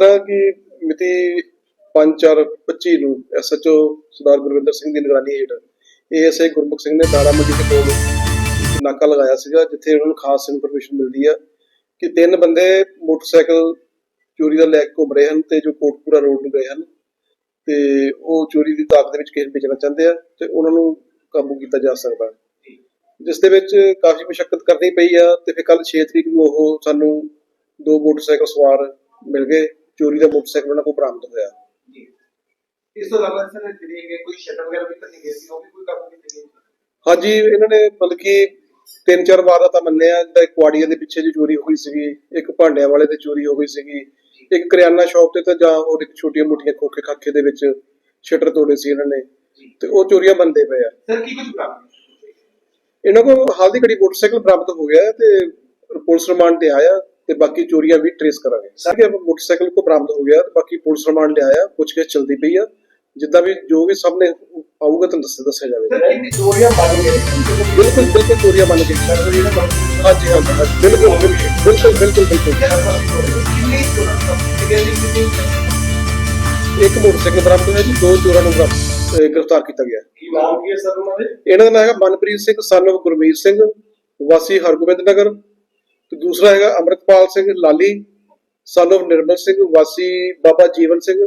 5/4/25 ਨੂੰ ਐਸਐਚਓ ਸਰਦਾਰ ਗੁਰਵਿੰਦਰ ਸਿੰਘ ਦੀ ਨਿਗਰਾਨੀ ਹੇਠ ਏਐਸਆਈ ਗੁਰਮੁਖ ਸਿੰਘ ਨੇ ਦਾਰਾ ਮੰਡੀ ਦੇ ਕੋਲ ਨਾਕਾ ਲਗਾਇਆ ਸੀਗਾ, ਜਿੱਥੇ ਉਹਨਾਂ ਨੂੰ ਖਾਸ ਇਨਫੋਰਮੇਸ਼ਨ ਮਿਲਦੀ ਆ ਕਿ ਤਿੰਨ ਬੰਦੇ ਮੋਟਰਸਾਈਕਲ ਚੋਰੀ ਦਾ ਲੈ ਕੇ ਘੁੰਮ ਰਹੇ ਹਨ ਤੇ ਜੋ ਕੋਟਪੂਰਾ ਰੋਡ ਨੂੰ ਗਏ ਹਨ ਤੇ ਉਹ ਚੋਰੀ ਦੀ ਤਾਕਤ ਦੇ ਵਿੱਚ ਕੇਸ ਨੂੰ ਵੇਚਣਾ ਚਾਹੁੰਦੇ ਆ ਤੇ ਉਹਨਾਂ ਨੂੰ ਕਾਬੂ ਕੀਤਾ ਜਾ ਸਕਦਾ ਹੈ। ਜਿਸ ਦੇ ਵਿੱਚ ਕਾਫੀ ਮੁਸ਼ਕਲ ਕਰਨੀ ਪਈ ਆ ਤੇ ਫਿਰ ਕੱਲ 6 ਤਰੀਕ ਨੂੰ ਉਹ ਸਾਨੂੰ ਦੋ ਮੋਟਰਸਾਈਕਲ ਸਵਾਰ ਮਿਲ ਗਏ ਚੋਰੀ ਦਾ ਮੋਟਰਸਾਈਕਲ ਉਹਨਾਂ ਕੋਲ ਬਰਾਮਦ ਹੋਇਆ। ਜੀ। ਇਸ ਤੋਂ ਇਲਾਵਾ ਸਰ ਜਿਹੜੀ ਹੈਗੇ ਕੋਈ ਸ਼ਟਰ ਵਗੈਰਾ ਵੀ ਭੰਨੀ ਗਈ ਸੀ ਉਹ ਵੀ ਕੋਈ ਕਾਬੂ ਕੀਤੀ ਗਈ ਹਾਂਜੀ ਇਹਨਾਂ ਨੇ ਬਲਕਿ ਤਿੰਨ ਚਾਰ ਵਾਰ ਤਾਂ ਮੰਨਿਆ ਜਿੱਦਾਂ ਇੱਕ ਕੁਆੜੀਆਂ ਦੇ ਪਿੱਛੇ ਜੀ ਚੋਰੀ ਹੋਈ ਸੀਗੀ ਇੱਕ ਭਾਂਡਿਆਂ ਵਾਲੇ ਤੇ ਚੋਰੀ ਹੋ ਗਈ ਸੀਗੀ ਇੱਕ ਕਰਿਆਨਾ ਸ਼ਾਪ ਤੇ ਤਾਂ ਜਾਂ ਹੋਰ ਇੱਕ ਛੋਟੀਆਂ ਮੋਟੀਆਂ ਖੋਖੇ ਖਾਖੇ ਦੇ ਵਿੱਚ ਸ਼ਟਰ ਤੋੜੇ ਸੀ ਇਹਨਾਂ ਨੇ ਤੇ ਉਹ ਚੋਰੀਆਂ ਬੰਦੇ ਪਏ ਆ। ਸਰ ਕੀ ਕੁਝ ਬਰਾਮਦ ਇਹਨਾਂ ਕੋਲ ਹਾਲ ਦੀ ਘੜੀ ਮੋਟਰਸਾਈਕਲ ਬਰਾਮਦ ਹੋ ਗਿਆ ਤੇ ਪੁਲਿਸ ਰਿਮਾਂਡ ਤੇ ਆਇਆ। ਤੇ ਬਾਕੀ ਚੋਰੀਆਂ ਵੀ ਟ੍ਰੇਸ ਕਰਾਂਗੇ ਸਾਰੇ ਮੋਟਰਸਾਈਕਲ ਕੋ ਬਰਾਮਦ ਹੋ ਗਿਆ ਤੇ ਬਾਕੀ ਪੁਲਿਸ ਰਿਮਾਂਡ ਤੇ ਆਇਆ ਕੁਝ ਕੇ ਚਲਦੀ ਪਈ ਆ ਜਿੱਦਾਂ ਵੀ ਜੋ ਵੀ ਸਾਹਮਣੇ ਆਊਗਾ ਤੁਹਾਨੂੰ ਦੱਸਿਆ ਦੱਸਿਆ ਜਾਵੇਗਾ ਸਰ ਕਿੰਨੀ ਚੋਰੀਆਂ ਬਣ ਗਈਆਂ ਬਿਲਕੁਲ ਬਿਲਕੁਲ ਚੋਰੀਆਂ ਮੰਨ ਕੇ ਹਾਂਜੀ ਹਾਂਜੀ ਹਾਂਜੀ, ਬਿਲਕੁਲ ਬਿਲਕੁਲ ਬਿਲਕੁਲ ਬਿਲਕੁਲ ਬਿਲਕੁਲ ਕਿੰਨੀ ਚੋਰੀਆਂ ਇੱਕ ਮੋਟਰਸਾਈਕਲ ਬਰਾਮਦ ਹੋਇਆ ਜੀ ਦੋ ਚੋਰਾਂ ਨੂੰ ਬਰਾਮਦ ਅਹ ਗ੍ਰਿਫਤਾਰ ਕੀਤਾ ਗਿਆ ਕੀ ਨਾਮ ਕੀ ਹੈ ਸਰ ਉਹਨਾਂ ਦੇ ਇਹਨਾਂ ਦਾ ਨਾਮ ਹੈਗਾ ਮਨਪ੍ਰੀਤ ਸਿੰਘ son of ਗੁਰਮੀਤ ਸਿੰਘ ਵਾਸੀ ਹਰਗੋਬਿੰਦ ਨਗਰ ਤੇ ਦੂਸਰਾ ਹੈਗਾ ਅਮਰਿਤਪਾਲ ਸਿੰਘ ਲਾਲੀ son of ਨਿਰਮਲ ਸਿੰਘ ਵਾਸੀ ਬਾਬਾ ਜੀਵਨ ਸਿੰਘ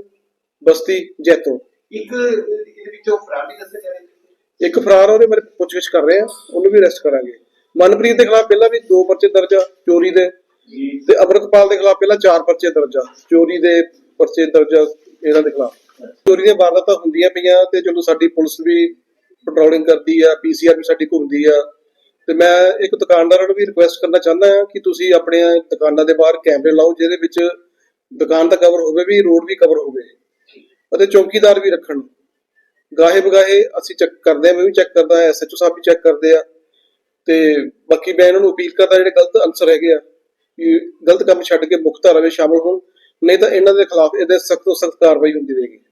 ਬਸਤੀ ਜੈਤੋ। ਇੱਕ ਇਹਦੇ ਵਿੱਚੋਂ ਫਰਾਡ ਵੀ ਦੱਸੇ ਜਾ ਰਹੇ ਨੇ। ਇੱਕ ਫਰਾਰ ਆ, ਉਹਦੇ ਬਾਰੇ ਪੁੱਛਗਿੱਛ ਕਰ ਰਹੇ ਆ ਉਹਨੂੰ ਵੀ ਅਰੈਸਟ ਕਰਾਂਗੇ। ਮਨਪ੍ਰੀਤ ਦੇ ਖਿਲਾਫ ਪਹਿਲਾਂ ਵੀ ਦੋ ਪਰਚੇ ਦਰਜ ਆ ਚੋਰੀ ਦੇ। ਜੀ। ਤੇ ਅਮਰਿਤਪਾਲ ਦੇ ਖਿਲਾਫ ਪਹਿਲਾਂ ਚਾਰ ਪਰਚੇ ਦਰਜ ਆ ਚੋਰੀ ਦੇ ਪਰਚੇ ਦਰਜ ਆ ਇਹਨਾਂ ਦੇ ਖਿਲਾਫ। ਚੋਰੀ ਦੀਆਂ ਵਾਰਦਾਤਾਂ ਹੁੰਦੀਆਂ ਪਈਆਂ ਤੇ ਚਲੋ ਸਾਡੀ ਪੁਲਿਸ ਵੀ ਪੈਟਰੋਲਿੰਗ ਕਰਦੀ ਆ ਪੀਸੀਆਰ ਵੀ ਸਾਡੀ ਘੁੰਮਦੀ ਆ ਤੇ ਮੈਂ ਇੱਕ ਦੁਕਾਨਦਾਰਾਂ ਨੂੰ ਵੀ ਰਿਕੁਐਸਟ ਕਰਨਾ ਚਾਹੁੰਦਾ ਹਾਂ ਕਿ ਤੁਸੀਂ ਆਪਣੇ ਦੁਕਾਨਾਂ ਦੇ ਬਾਹਰ ਕੈਮਰੇ ਲਾਓ, ਜਿਹਦੇ ਵਿੱਚ ਦੁਕਾਨ ਦਾ ਕਵਰ ਹੋਵੇ ਵੀ ਰੋਡ ਵੀ ਕਵਰ ਹੋਵੇ ਅਤੇ ਚੌਕੀਦਾਰ ਵੀ ਰੱਖਣ। ਗਾਹੇ ਬਗਾਹੇ ਅਸੀਂ ਚੈੱਕ ਕਰਦੇ ਆ ਮੈਂ ਵੀ ਚੈੱਕ ਕਰਦਾ ਐਸਐਚਓ ਸਾਹਿਬ ਵੀ ਚੈੱਕ ਕਰਦੇ ਆ। ਤੇ ਬਾਕੀ ਮੈਂ ਇਹਨਾਂ ਨੂੰ ਅਪੀਲ ਕਰਦਾ, ਜਿਹੜੇ ਗਲਤ ਅਨਸਰ ਹੈਗੇ ਆ, ਕਿ ਗਲਤ ਕੰਮ ਛੱਡ ਕੇ ਮੁੱਖ ਧਾਰਾ ਵਿੱਚ ਸ਼ਾਮਲ ਹੋਣ, ਨਹੀਂ ਤਾਂ ਇਹਨਾਂ ਦੇ ਖਿਲਾਫ ਇਹਦੇ ਸਖਤ ਤੋਂ ਸਖਤ ਕਾਰਵਾਈ ਹੁੰਦੀ ਰਹੇਗੀ।